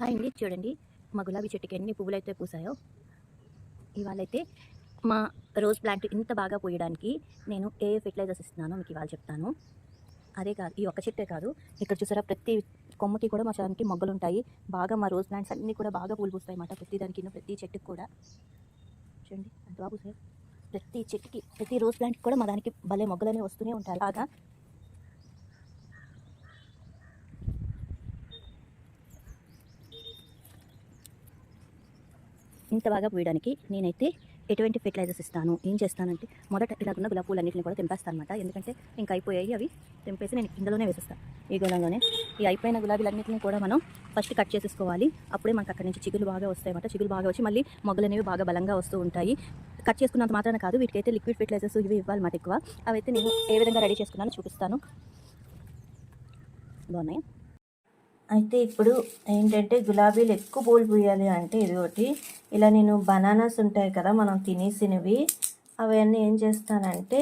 Hi అండి చూడండి. మా గులాబీ చెట్టుకి ఎన్ని పువ్వులు అయితే పూసాయో. ఇవాళైతే మా రోజ్ ప్లాంట్ ఇంత బాగా పూయడానికి నేను ఏ ఫెర్టిలైజర్స్ ఇస్తున్నానో మీకు ఇవాళ చెప్తాను. అదే కాదు ఈ ఒక్క చెట్టే కాదు. ఇక్కడ చూసారా ప్రతి కొమ్మకి కూడా మా చానికి మొగ్గలు ఉంటాయి. బాగా మా రోజ్ ప్లాంట్స్ అన్నీ కూడా బాగా పూలు పూస్తాయి అన్నమాట. ప్రతి దానికి ప్రతి చెట్టుకి కూడా. చూడండి అంత బాగా ప్రతి చెట్టుకి ప్రతి రోజ్ ప్లాంట్కి కూడా మా దానికి భలే మొగ్గలనే వస్తూనే ఉంటాయి. బాగా ఇంత బాగా పూయడానికి నేనైతే ఎటువంటి ఫెర్టిలైజర్స్ ఇస్తాను ఏం చేస్తానంటే మొదట ఇలాగున్న గులాబీ పూలన్నింటిని కూడా తెంపేస్తాను అనమాట ఎందుకంటే ఇంకా అయిపోయాయి అవి తెంపేసి నేను ఇందులోనే వేసేస్తాను ఈ గుణంలోనే ఈ అయిపోయిన గులాబీలన్నింటిని కూడా మనం ఫస్ట్ కట్ చేసేసుకోవాలి. అప్పుడే మనకు అక్కడ నుంచి చిగులు బాగా వస్తాయి అన్నమాట చిగులు బాగా వచ్చి మళ్ళీ మొగ్గలు అనేవి బాగా బలంగా వస్తూ ఉంటాయి. కట్ చేసుకున్నంత మాత్రం కాదు వీటికైతే లిక్విడ్ ఫెర్టిలైజర్స్ ఇవి ఇవ్వాలి మాట ఎక్కువ. అవైతే నేను ఏ విధంగా రెడీ చేసుకున్నానో చూపిస్తాను. బాగున్నాయి? అయితే ఇప్పుడు ఏంటంటే గులాబీలు ఎక్కువ పూలు పూయాలి అంటే ఇది ఒకటి. ఇలా నేను బనానాస్ ఉంటాయి కదా మనం తినేసినవి అవన్నీ ఏం చేస్తానంటే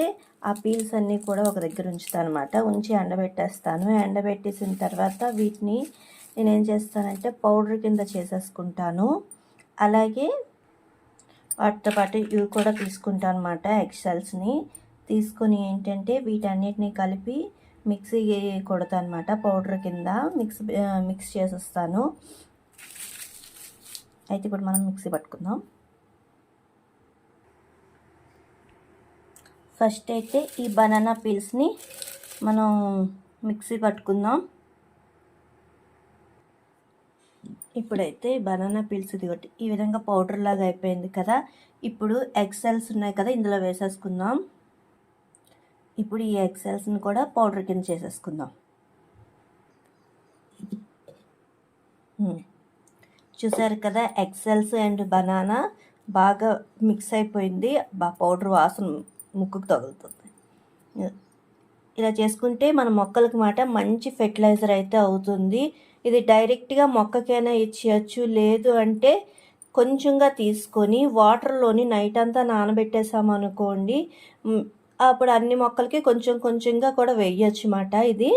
ఆ పీల్స్ అన్నీ కూడా ఒక దగ్గర ఉంచుతాను అనమాట ఉంచి ఎండబెట్టేస్తాను. ఎండబెట్టేసిన తర్వాత వీటిని నేను ఏం చేస్తానంటే పౌడర్ కింద చేసేసుకుంటాను. అలాగే వాటితో పాటు ఇవి కూడా తీసుకుంటాను అనమాట ఎక్సెల్స్ని తీసుకొని ఏంటంటే వీటన్నిటిని కలిపి మిక్సీ కొడతాను అనమాట పౌడర్ కింద. మిక్స్ మిక్స్ చేసేస్తాను. అయితే ఇప్పుడు మనం మిక్సీ పట్టుకుందాం. ఫస్ట్ అయితే ఈ బనానా పీల్స్ని మనం మిక్సీ పట్టుకుందాం. ఇప్పుడైతే బనానా పీల్స్ ఇది ఒకటి ఈ విధంగా పౌడర్ లాగా అయిపోయింది కదా. ఇప్పుడు ఎక్సెల్స్ ఉన్నాయి కదా ఇందులో వేసేసుకుందాం. ఇప్పుడు ఈ ఎక్సెల్స్ని కూడా పౌడర్ కింద చేసేసుకుందాం. చూసారు కదా ఎక్సెల్స్ అండ్ బనానా బాగా మిక్స్ అయిపోయింది. బా పౌడర్ వాసన ముక్కుకు తగులుతుంది. ఇలా చేసుకుంటే మన మొక్కలకి మాట మంచి ఫెర్టిలైజర్ అయితే అవుతుంది. ఇది డైరెక్ట్గా మొక్కకైనా ఇచ్చేయచ్చు. లేదు అంటే కొంచెంగా తీసుకొని వాటర్లోని నైట్ అంతా నానబెట్టేసామనుకోండి అప్పుడు అన్ని మొక్కలకి కొంచెం కొంచెంగా కూడా వేయచ్చు మాట ఇది.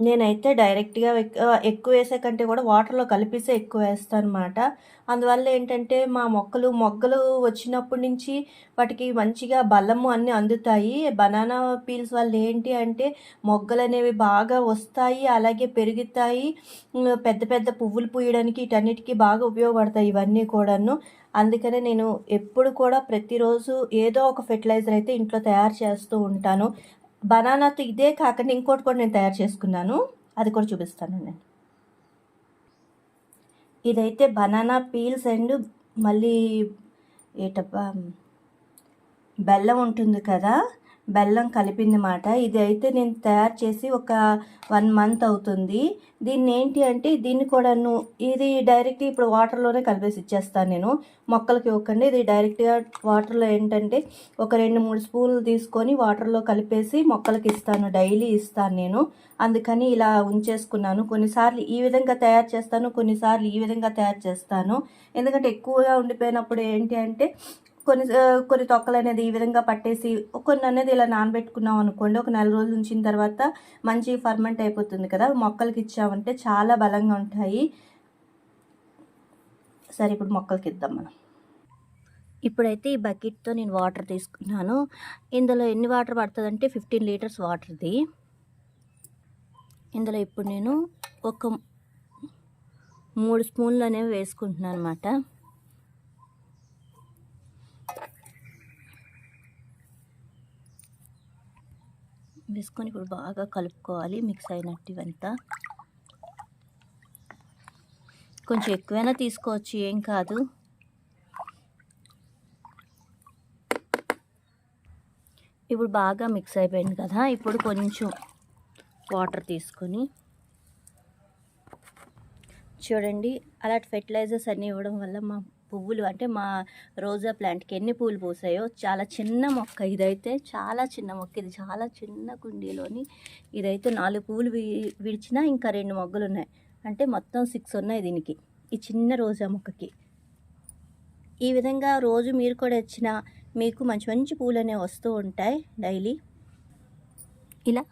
నేనైతే డైరెక్ట్గా ఎక్కువ వేసే కంటే కూడా వాటర్లో కలిపేసే ఎక్కువ వేస్తాను అనమాట అందువల్ల ఏంటంటే మా మొక్కలు మొగ్గలు వచ్చినప్పటి నుంచి వాటికి మంచిగా బలము అన్నీ అందుతాయి. బనానా పీల్స్ వల్ల ఏంటి అంటే మొగ్గలు అనేవి బాగా వస్తాయి అలాగే పెరుగుతాయి. పెద్ద పెద్ద పువ్వులు పూయడానికి వీటన్నిటికీ బాగా ఉపయోగపడతాయి ఇవన్నీ కూడాను. అందుకనే నేను ఎప్పుడు కూడా ప్రతిరోజు ఏదో ఒక ఫెర్టిలైజర్ అయితే ఇంట్లో తయారు చేస్తూ ఉంటాను. బనానాతో ఇదే కాకుండా ఇంకోటి కూడా నేను తయారు చేసుకున్నాను. అది కూడా చూపిస్తాను నేను ఇదైతే బనానా పీల్స్ అండ్ మళ్ళీ ఏటబ్బా బెల్లం ఉంటుంది కదా బెల్లం కలిపింది మాట. ఇది అయితే నేను తయారు చేసి ఒక వన్ మంత్ అవుతుంది. దీన్ని ఏంటి అంటే దీన్ని కూడాను ఇది డైరెక్ట్ ఇప్పుడు వాటర్లోనే కలిపేసి ఇచ్చేస్తాను నేను. మొక్కలకి ఇవ్వకండి. ఇది డైరెక్ట్గా వాటర్లో ఏంటంటే ఒక రెండు మూడు స్పూన్లు తీసుకొని వాటర్లో కలిపేసి మొక్కలకి ఇస్తాను. డైలీ ఇస్తాను నేను. అందుకని ఇలా ఉంచేసుకున్నాను. కొన్నిసార్లు ఈ విధంగా తయారు చేస్తాను. కొన్నిసార్లు ఈ విధంగా తయారు చేస్తాను. ఎందుకంటే ఎక్కువగా ఉండిపోయినప్పుడు ఏంటి అంటే కొన్ని కొన్ని తొక్కలు అనేది ఈ విధంగా పట్టేసి కొన్ని అనేది ఇలా నానబెట్టుకున్నాం అనుకోండి ఒక నెల రోజులు ఉంచిన తర్వాత మంచి ఫర్మెంట్ అయిపోతుంది కదా మొక్కలకి ఇచ్చామంటే చాలా బలంగా ఉంటాయి. సరే ఇప్పుడు మొక్కలకి ఇద్దాం మనం. ఇప్పుడైతే ఈ బకెట్తో నేను వాటర్ తీసుకున్నాను. ఇందులో ఎన్ని వాటర్ పడుతుందంటే ఫిఫ్టీన్ లీటర్స్ వాటర్ది. ఇందులో ఇప్పుడు నేను ఒక మూడు స్పూన్లు అనేవి వేసుకుంటున్నాను అనమాట వేసుకొని ఇప్పుడు బాగా కలుపుకోవాలి మిక్స్ అయినట్టు ఇవంతా కొంచెం ఎక్కువైనా తీసుకోవచ్చు ఏం కాదు. ఇప్పుడు బాగా మిక్స్ అయిపోయింది కదా ఇప్పుడు కొంచెం వాటర్ తీసుకొని. చూడండి అలాంటి ఫెర్టిలైజర్స్ అన్నీ ఇవ్వడం వల్ల మా పువ్వులు అంటే మా రోజా ప్లాంట్కి ఎన్ని పూలు పూసాయో చాలా చిన్న మొక్క ఇదైతే చాలా చిన్న మొక్క ఇది చాలా చిన్న కుండీలోని ఇదైతే నాలుగు పువ్వులు విడిచినా ఇంకా రెండు మొగ్గలు ఉన్నాయి అంటే మొత్తం సిక్స్ ఉన్నాయి దీనికి ఈ చిన్న రోజా మొక్కకి. ఈ విధంగా రోజు మీరు కూడా వచ్చిన మీకు మంచి మంచి పూలు అనేవి వస్తూ ఉంటాయి డైలీ. ఇలా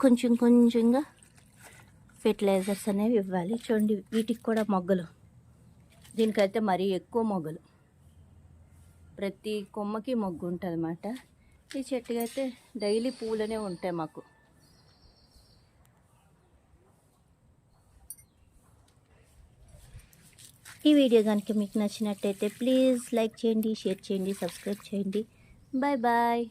కొంచెం కొంచెంగా ఫెర్టిలైజర్స్ అనేవి ఇవ్వాలి. చూడండి వీటికి కూడా మొగ్గలు. దీనికైతే మరీ ఎక్కువ మొగ్గలు. ప్రతి కొమ్మకి మొగ్గు ఉంటుంది అన్నమాట ఈ చెట్టుకి అయితే డైలీ పూలనే ఉంటాయి మాకు. ఈ వీడియో కనుక మీకు నచ్చినట్టయితే ప్లీజ్ లైక్ చేయండి షేర్ చేయండి సబ్స్క్రైబ్ చేయండి. Bye bye.